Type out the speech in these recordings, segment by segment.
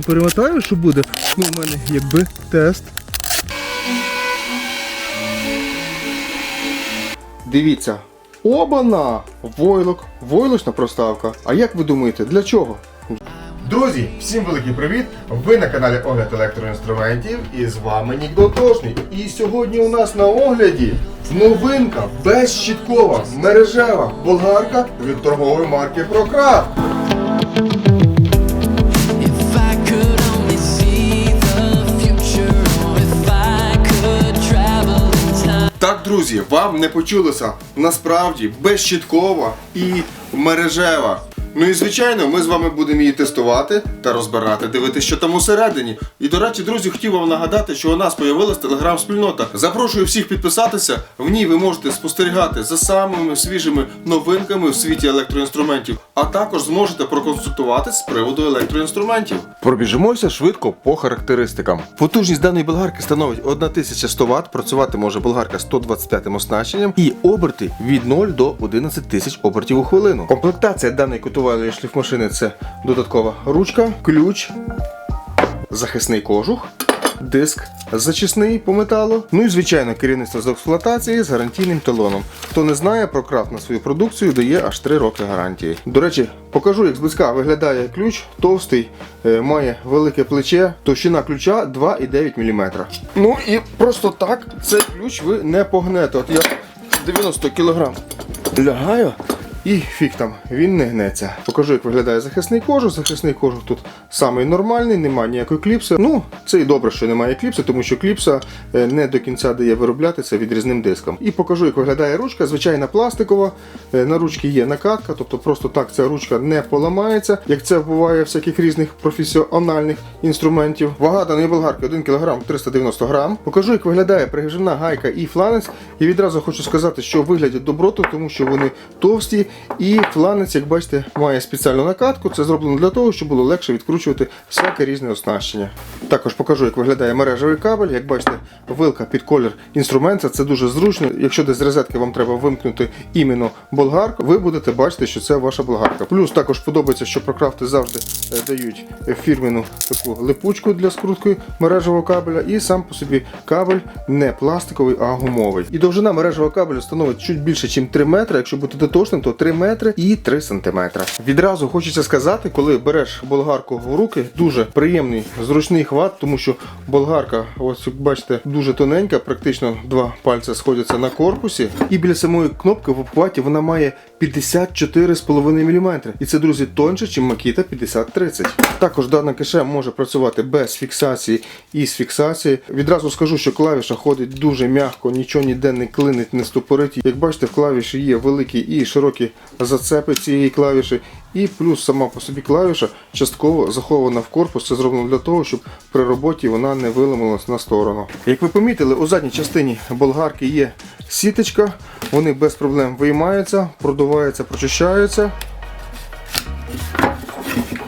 перемотаю, що буде. Ну, в мене якби тест. Дивіться. Обана! Войлок, войлочна проставка. А як ви думаєте, для чого? Друзі, всім великий привіт! Ви на каналі Огляд електроінструментів і з вами Нік Дотошний. І сьогодні у нас на огляді новинка безщіткова мережева болгарка від торгової марки Procraft. Друзі, вам не почулося. Насправді безщіткова і мережева. Ну і звичайно, ми з вами будемо її тестувати та розбирати, дивитися, що там усередині. І до речі, друзі, хотів вам нагадати, що у нас появилась телеграм-спільнота. Запрошую всіх підписатися. В ній ви можете спостерігати за самими свіжими новинками в світі електроінструментів, а також зможете проконсультуватись з приводу електроінструментів. Пробіжимося швидко по характеристикам. Потужність даної болгарки становить 1100 Вт, працювати може болгарка 125 оснащенням і оберти від 0 до 11 тисяч обертів у хвилину. Комплектація даної кутової шліфмашини це додаткова ручка, ключ, захисний кожух. Диск зачисний по металу. Ну і звичайно керівництво з експлуатації з гарантійним талоном. Хто не знає, Прокрафт на свою продукцію дає аж 3 роки гарантії. До речі, покажу, як зблизька виглядає ключ, товстий, е, має велике плече, товщина ключа 2,9 мм. Ну і просто так цей ключ ви не погнете. От я 90 кг лягаю. І фіг там, він не гнеться. Покажу, як виглядає захисний кожух. Захисний кожух тут самий нормальний, немає ніякої кліпси. Ну, це і добре, що немає кліпси, тому що кліпса е, не до кінця дає вироблятися відрізним диском. І покажу, як виглядає ручка. Звичайна пластикова. Е, На ручці є накатка, тобто просто так ця ручка не поламається, як це буває всяких різних професіональних інструментів. Вага даної болгарки 1 кг 390 грам. Покажу, як виглядає пригижена гайка і фланець. І відразу хочу сказати, що виглядять добротно, тому що вони товсті. І фланець, як бачите, має спеціальну накатку. Це зроблено для того, щоб було легше відкручувати всяке різне оснащення. Також покажу, як виглядає мережевий кабель. Як бачите, вилка під колір інструмента. Це дуже зручно. Якщо десь з розетки вам треба вимкнути іменно болгарку, ви будете бачити, що це ваша болгарка. Плюс також подобається, що прокрафти завжди е, дають фірменну таку липучку для скрутки мережевого кабеля. І сам по собі кабель не пластиковий, а гумовий. І довжина мережевого кабелю становить чуть більше, ніж 3 метри. Якщо бути дотошним, то 3 метри і 3 сантиметри. Відразу хочеться сказати, коли береш болгарку в руки, дуже приємний зручний хват, тому що болгарка, ось бачите, дуже тоненька, практично два пальці сходяться на корпусі. І біля самої кнопки в обхваті вона має 54,5 мм. І це, друзі, тонше, ніж Makita 5030. Також дана кише може працювати без фіксації і з фіксації. Відразу скажу, що клавіша ходить дуже м'яко, нічого ніде не клинить, не стопорить. Як бачите, в клавіші є великі і широкі зацепи цієї клавіші. І плюс сама по собі клавіша частково захована в корпус. Це зроблено для того, щоб при роботі вона не виламалась на сторону. Як ви помітили, у задній частині болгарки є сіточка, вони без проблем виймаються, продуваються, прочищаються.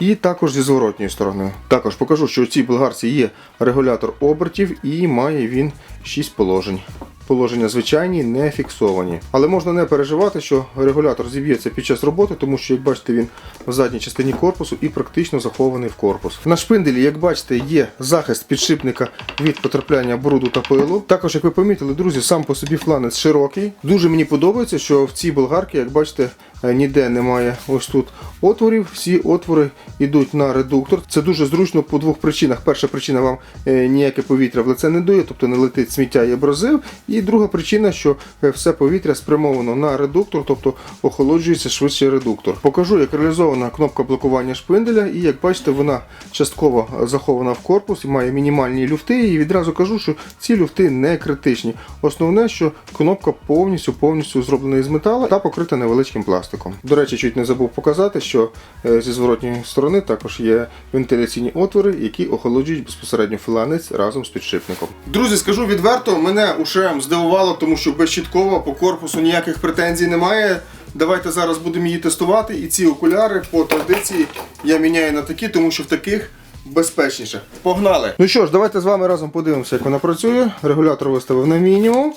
І також зі зворотньої сторони. Також покажу, що у цій болгарці є регулятор обертів і має він 6 положень. Положення звичайні, не фіксовані. Але можна не переживати, що регулятор зіб'ється під час роботи, тому що, як бачите, він в задній частині корпусу і практично захований в корпус. На шпинделі, як бачите, є захист підшипника від потрапляння бруду та пилу. Також, як ви помітили, друзі, сам по собі фланець широкий. Дуже мені подобається, що в цій болгарці, як бачите, е, ніде немає ось тут отворів. Всі отвори йдуть на редуктор. Це дуже зручно по двох причинах. Перша причина вам е, ніяке повітря в лице не дує, тобто не летить сміття і абразив. І друга причина, що е, все повітря спрямовано на редуктор, тобто охолоджується швидше редуктор. Покажу, як реалізована кнопка блокування шпинделя, і як бачите, вона частково захована в корпус і має мінімальні люфти. І відразу кажу, що ці люфти не критичні. Основне, що кнопка повністю повністю зроблена із металу та покрита невеличким пластиком. До речі, чуть не забув показати, що е, зі зворотньої сторони також є вентиляційні отвори, які охолоджують безпосередньо фланець разом з підшипником. Друзі, скажу відверто, мене ушем здивувало, тому що безщітково по корпусу ніяких претензій немає. Давайте зараз будемо її тестувати. І ці окуляри по традиції я міняю на такі, тому що в таких безпечніше. Погнали! Ну що ж, давайте з вами разом подивимося, як вона працює. Регулятор виставив на мінімум.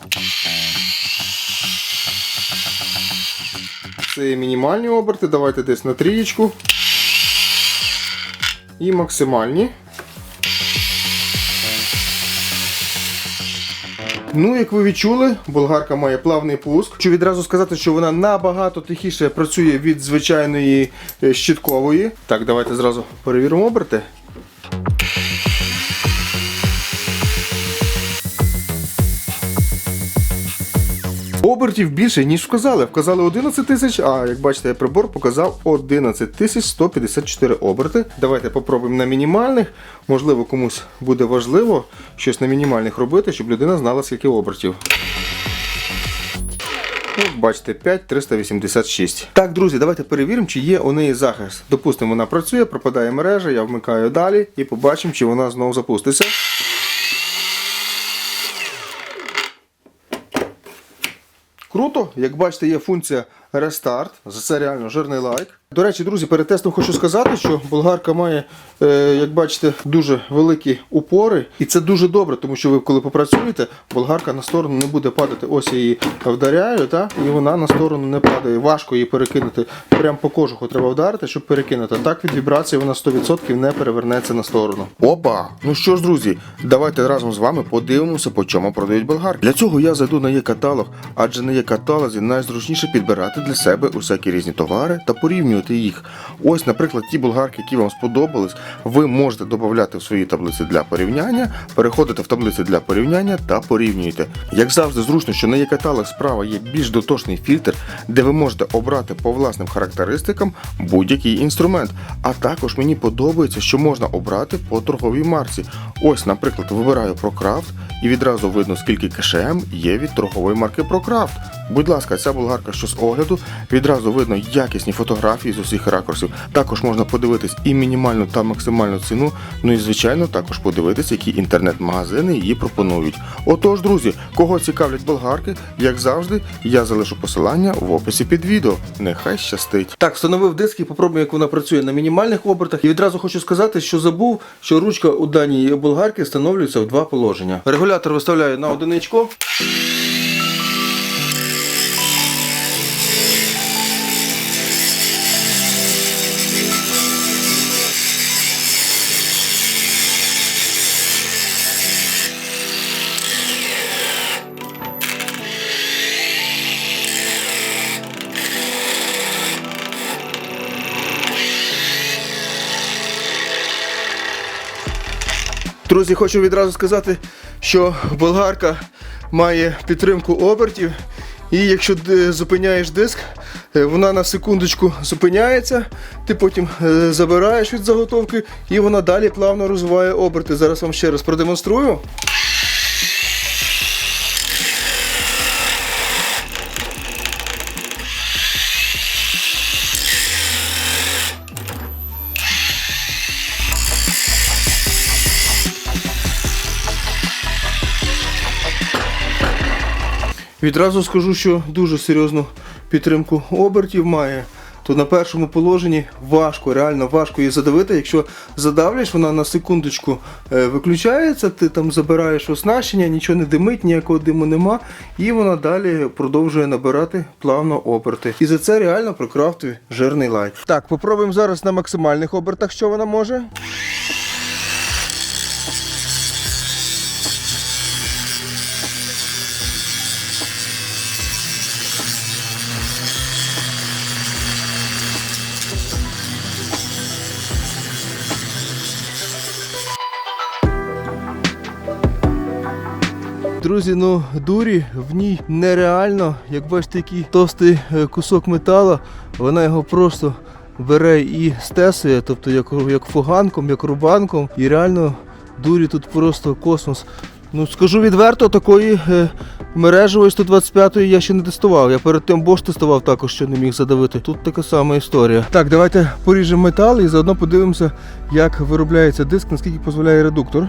Це мінімальні оберти. Давайте десь на трієчку. і максимальні. Ну, як ви відчули, болгарка має плавний пуск. Хочу відразу сказати, що вона набагато тихіше працює від звичайної щіткової. щиткової. Так, давайте зразу перевіримо оберти. Обертів більше, ніж вказали. Вказали 11 тисяч, а як бачите, прибор показав 11 тисяч 154 оберти. Давайте попробуємо на мінімальних. Можливо, комусь буде важливо щось на мінімальних робити, щоб людина знала, скільки обертів. Ну, бачите, 5386. Так, друзі, давайте перевіримо, чи є у неї захист. Допустимо, вона працює, пропадає мережа, я вмикаю далі і побачимо, чи вона знову запуститься. Круто, як бачите, є функція рестарт. За це реально жирний лайк. До речі, друзі, перед тестом хочу сказати, що болгарка має, як бачите, дуже великі упори. І це дуже добре, тому що ви коли попрацюєте, болгарка на сторону не буде падати. Ось я її вдаряю, та, і вона на сторону не падає. Важко її перекинути. Прямо по кожуху треба вдарити, щоб перекинути. Так від вібрації вона 100% не перевернеться на сторону. Опа! Ну що ж, друзі, давайте разом з вами подивимося, по чому продають болгарки. Для цього я зайду на є-каталог, адже на є-каталозі найзручніше підбирати для себе усякі різні товари та порівнювати їх. Ось, наприклад, ті болгарки, які вам сподобались, ви можете додати в свої таблиці для порівняння, переходите в таблиці для порівняння та порівнюєте. Як завжди, зручно, що на є-каталог справа є більш дотошний фільтр, де ви можете обрати по власним характеристикам будь-який інструмент. А також мені подобається, що можна обрати по торговій марці. Ось, наприклад, вибираю ProCraft і відразу видно, скільки КШМ є від торгової марки ProCraft. Будь ласка, ця болгарка що з огляду, відразу видно якісні фотографії з усіх ракурсів. Також можна подивитись і мінімальну та ціну. Ну і звичайно, також подивитись, які інтернет-магазини її пропонують. Отож, друзі, кого цікавлять болгарки, як завжди, я залишу посилання в описі під відео. Нехай щастить. Так, встановив диск і попробуємо, як вона працює на мінімальних обертах. І відразу хочу сказати, що забув, що ручка у даній болгарки встановлюється в два положення. Регулятор виставляю на одиничку. Друзі, хочу відразу сказати, що болгарка має підтримку обертів. І якщо е, зупиняєш диск, е, вона на секундочку зупиняється, ти потім е, забираєш від заготовки і вона далі плавно розвиває оберти. Зараз вам ще раз продемонструю. Відразу скажу, що дуже серйозну підтримку обертів має. То на першому положенні важко, реально важко її задавити. Якщо задавлюєш, вона на секундочку е, виключається, ти там забираєш оснащення, нічого не димить, ніякого диму нема, і вона далі продовжує набирати плавно оберти. І за це реально прокрафтує жирний лайк. Так, попробуємо зараз на максимальних обертах, що вона може. Друзі, ну дурі в ній нереально. Як бачите, який товстий е, кусок металу, вона його просто бере і стесує, тобто як, як фуганком, як рубанком. І реально дурі тут просто космос. Ну скажу відверто, такої е, мережевої 125-ї я ще не тестував. Я перед тим Bosch тестував також, що не міг задавити. Тут така сама історія. Так, давайте поріжемо метал і заодно подивимося, як виробляється диск, наскільки дозволяє редуктор.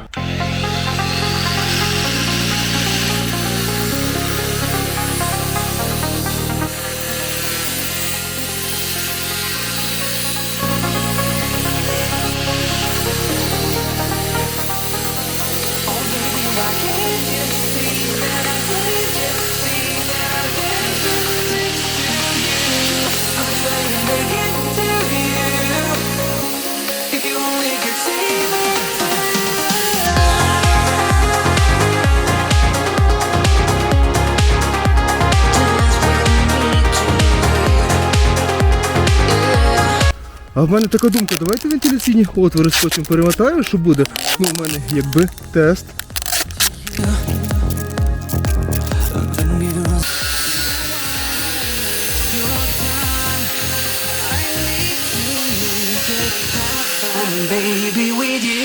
А в мене така думка, давайте вентиляційні отвори скотчем перемотаємо, що буде. Ну, в мене якби тест. baby, with you.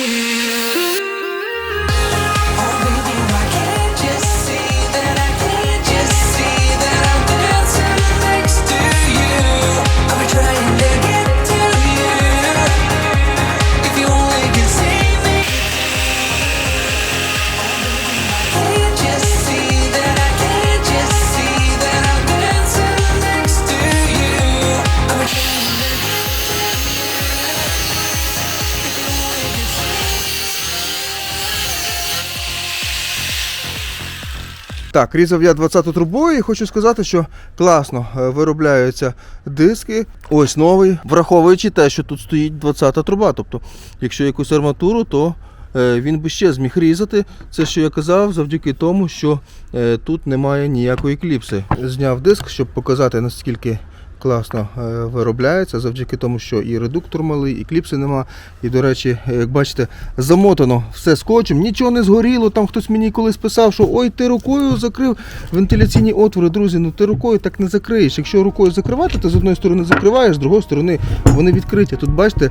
Так, різав я 20-ту трубою і хочу сказати, що класно е, виробляються диски. Ось новий, враховуючи те, що тут стоїть 20-та труба. Тобто, якщо якусь арматуру, то е, він би ще зміг різати. Це що я казав, завдяки тому, що е, тут немає ніякої кліпси. Зняв диск, щоб показати наскільки. Класно е, виробляється завдяки тому, що і редуктор малий, і кліпси нема. І, до речі, е, як бачите, замотано все скотчем, нічого не згоріло. Там хтось мені колись писав, що ой, ти рукою закрив вентиляційні отвори. Друзі, ну ти рукою так не закриєш. Якщо рукою закривати, ти з одної сторони закриваєш, з другої сторони вони відкриті. Тут бачите,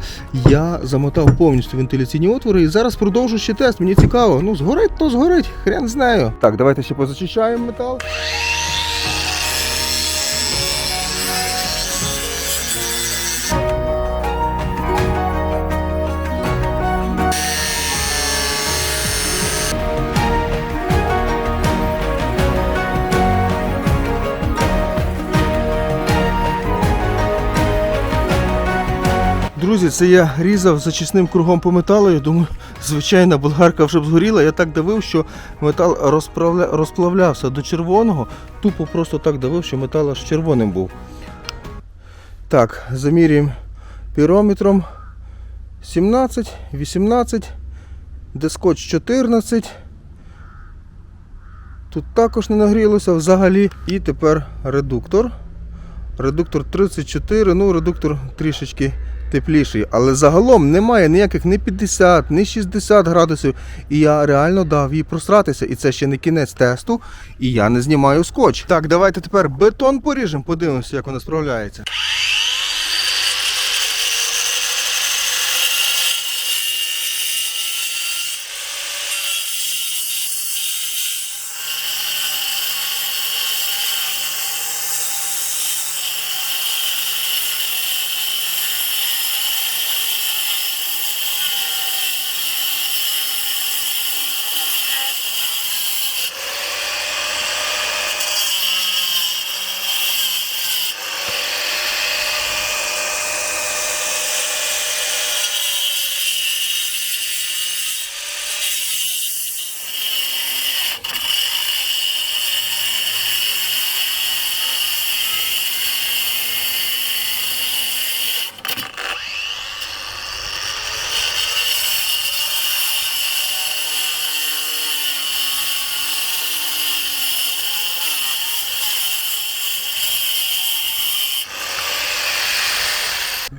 я замотав повністю вентиляційні отвори і зараз продовжу ще тест. Мені цікаво. Ну, згорить, то згорить, хрен знаю. Так, давайте ще позачищаємо метал. Друзі, це я різав зачисним кругом по металу. Я думаю, звичайна болгарка вже б згоріла. Я так давив, що метал розправля... розплавлявся до червоного. Тупо просто так давив, що метал аж червоним був. Так, замірюємо пірометром 17, 18, дискоч 14. Тут також не нагрілося взагалі. І тепер редуктор. Редуктор 34, ну редуктор трішечки тепліший. Але загалом немає ніяких ні 50, ні 60 градусів. І я реально дав їй просратися. І це ще не кінець тесту. І я не знімаю скотч. Так, давайте тепер бетон поріжемо, подивимося, як вона справляється.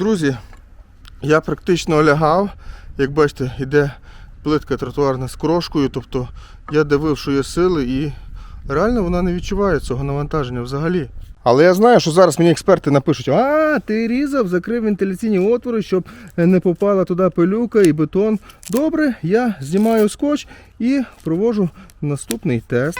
Друзі, я практично лягав. Як бачите, йде плитка тротуарна з крошкою. Тобто я дивив, що є сили, і реально вона не відчуває цього навантаження взагалі. Але я знаю, що зараз мені експерти напишуть: а, ти різав, закрив вентиляційні отвори, щоб не попала туди пилюка і бетон. Добре, я знімаю скотч і проводжу наступний тест.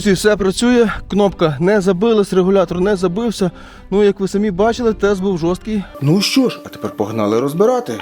Друзі, все працює. Кнопка не забилась, регулятор не забився. Ну, як ви самі бачили, тест був жорсткий. Ну що ж, а тепер погнали розбирати.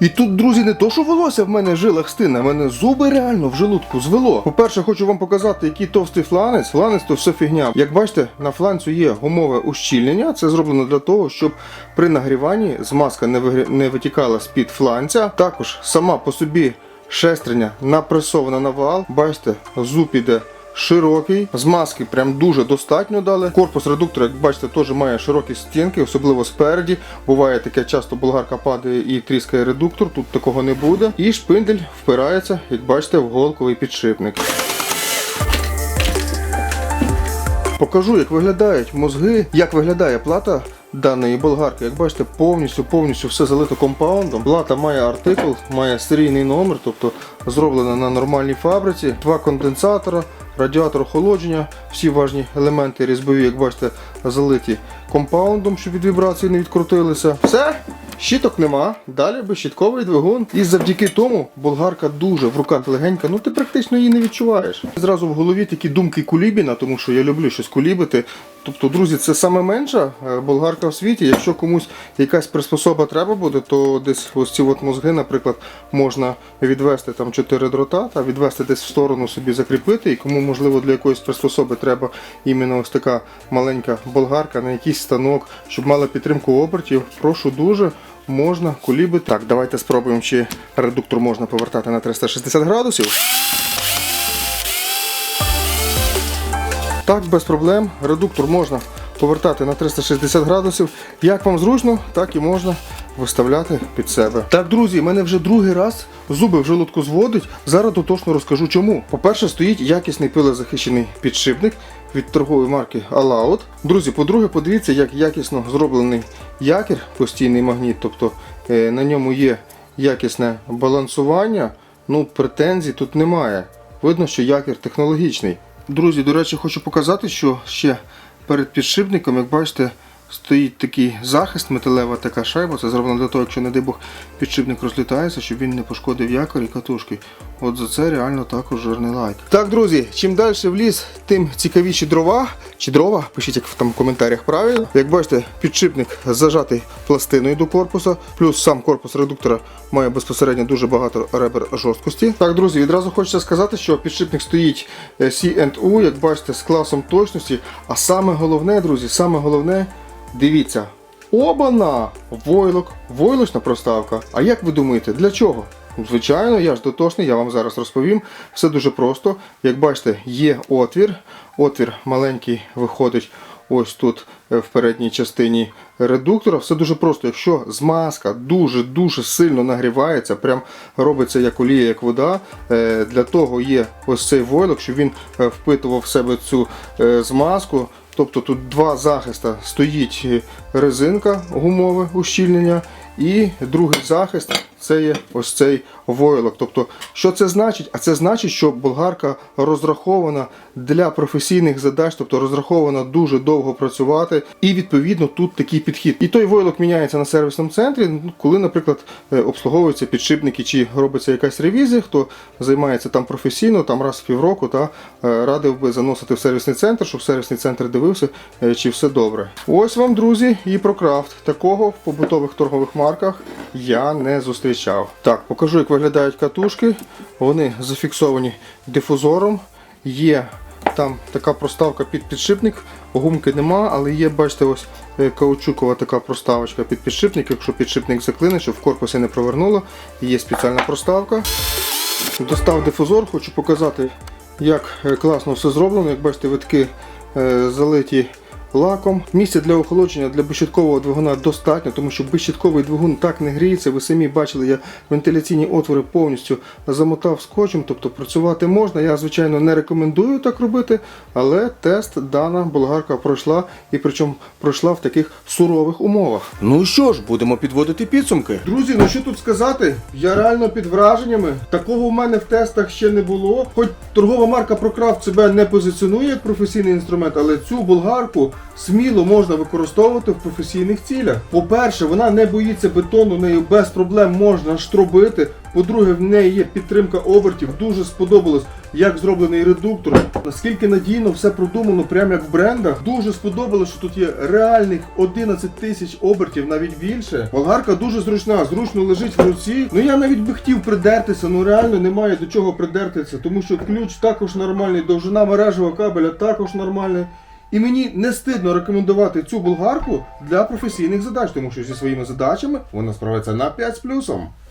І тут, друзі, не то, що волосся в мене в жилах стине, в мене зуби реально в желудку звело. По-перше, хочу вам показати, який товстий фланець. Фланець то все фігня. Як бачите, на фланцю є гумове ущільнення. Це зроблено для того, щоб при нагріванні змазка не, вигрі- не витікала з-під фланця. Також сама по собі шестерня напресована на вал. Бачите, зуб іде широкий, змазки прям дуже достатньо дали. Корпус редуктора, як бачите, теж має широкі стінки, особливо спереді. Буває таке часто болгарка падає і тріскає редуктор, тут такого не буде. І шпиндель впирається, як бачите, в голковий підшипник. Покажу, як виглядають мозги, як виглядає плата даної болгарки. Як бачите, повністю повністю все залито компаундом. Плата має артикул, має серійний номер, тобто зроблена на нормальній фабриці. Два конденсатора, радіатор охолодження, всі важні елементи різьбові, як бачите, залиті компаундом, щоб від вібрації не відкрутилися. Все. Щіток нема, далі безщітковий двигун. І завдяки тому болгарка дуже в руках легенька, ну ти практично її не відчуваєш. Зразу в голові такі думки кулібіна, тому що я люблю щось кулібити. Тобто, друзі, це саме менша е, болгарка в світі. Якщо комусь якась приспособа треба буде, то десь ось ці от мозги, наприклад, можна відвести там 4 дрота та відвести десь в сторону собі закріпити. І кому можливо для якоїсь приспособи треба іменно ось така маленька болгарка на якийсь станок, щоб мала підтримку обертів. Прошу дуже. Можна кулібити. Так, давайте спробуємо, чи редуктор можна повертати на 360 градусів. Так, без проблем. Редуктор можна повертати на 360 градусів. Як вам зручно, так і можна виставляти під себе. Так, друзі, мене вже другий раз зуби в желудку зводить. Зараз дотошно розкажу чому. По-перше, стоїть якісний пилозахищений підшипник від торгової марки Alaud. Друзі, по-друге, подивіться, як якісно зроблений якір, постійний магніт, тобто е, на ньому є якісне балансування. Ну, претензій тут немає. Видно, що якір технологічний. Друзі, до речі, хочу показати, що ще перед підшипником, як бачите, стоїть такий захист, металева така шайба. Це зроблено для того, якщо, не дай Бог, підшипник розлітається, щоб він не пошкодив якор і катушки. От за це реально також жирний лайк. Так, друзі, чим далі в ліс, тим цікавіші дрова чи дрова, пишіть як там в коментарях правильно. Як бачите, підшипник зажатий пластиною до корпуса, плюс сам корпус редуктора має безпосередньо дуже багато ребер жорсткості. Так, друзі, відразу хочеться сказати, що підшипник стоїть е, C&U, як бачите, з класом точності. А саме головне, друзі, саме головне, дивіться. Обана! Войлок, войлочна проставка. А як ви думаєте, для чого? Звичайно, я ж дотошний, я вам зараз розповім. Все дуже просто. Як бачите, є отвір. Отвір маленький виходить ось тут е, в передній частині редуктора. Все дуже просто. Якщо змазка дуже-дуже сильно нагрівається, прям робиться як олія, як вода. е, Для того є ось цей войлок, щоб він е, впитував в себе цю змазку. Тобто тут два захиста стоїть е, резинка гумове ущільнення, і другий захист це є ось цей войлок. Тобто, що це значить? А це значить, що болгарка розрахована для професійних задач, тобто розрахована дуже довго працювати, і відповідно тут такий підхід. І той войлок міняється на сервісному центрі, ну, коли, наприклад, е, обслуговуються підшипники чи робиться якась ревізія, хто займається там професійно, там раз в півроку, та е, радив би заносити в сервісний центр, щоб сервісний центр дивився, е, чи все добре. Ось вам, друзі, і про крафт. Такого в побутових торгових марках я не зустрічав. Так, покажу, як виглядають катушки. Вони зафіксовані дифузором. Є там така проставка під підшипник, гумки нема, але є, бачите, ось е, каучукова така проставочка під підшипник. Якщо підшипник заклине, щоб в корпусі не провернуло, є спеціальна проставка. Достав дифузор, хочу показати, як е, класно все зроблено. Як бачите, витки е, залиті лаком. Місця для охолодження для безщиткового двигуна достатньо, тому що безщитковий двигун так не гріється. Ви самі бачили, я вентиляційні отвори повністю замотав скотчем, тобто працювати можна. Я, звичайно, не рекомендую так робити, але тест дана болгарка пройшла і причому пройшла в таких сурових умовах. Ну що ж, будемо підводити підсумки. Друзі, ну що тут сказати? Я реально під враженнями. Такого в мене в тестах ще не було. Хоч торгова марка ProCraft себе не позиціонує як професійний інструмент, але цю болгарку сміло можна використовувати в професійних цілях. По-перше, вона не боїться бетону, нею без проблем можна штробити. По-друге, в неї є підтримка обертів. Дуже сподобалось, як зроблений редуктор. Наскільки надійно все продумано, прямо як в брендах. Дуже сподобалось, що тут є реальних 11 тисяч обертів, навіть більше. Болгарка дуже зручна, зручно лежить в руці. Ну я навіть би хотів придертися, ну реально немає до чого придертися, тому що ключ також нормальний, довжина мережевого кабеля також нормальна. І мені не стидно рекомендувати цю болгарку для професійних задач, тому що зі своїми задачами вона справиться на 5 з плюсом.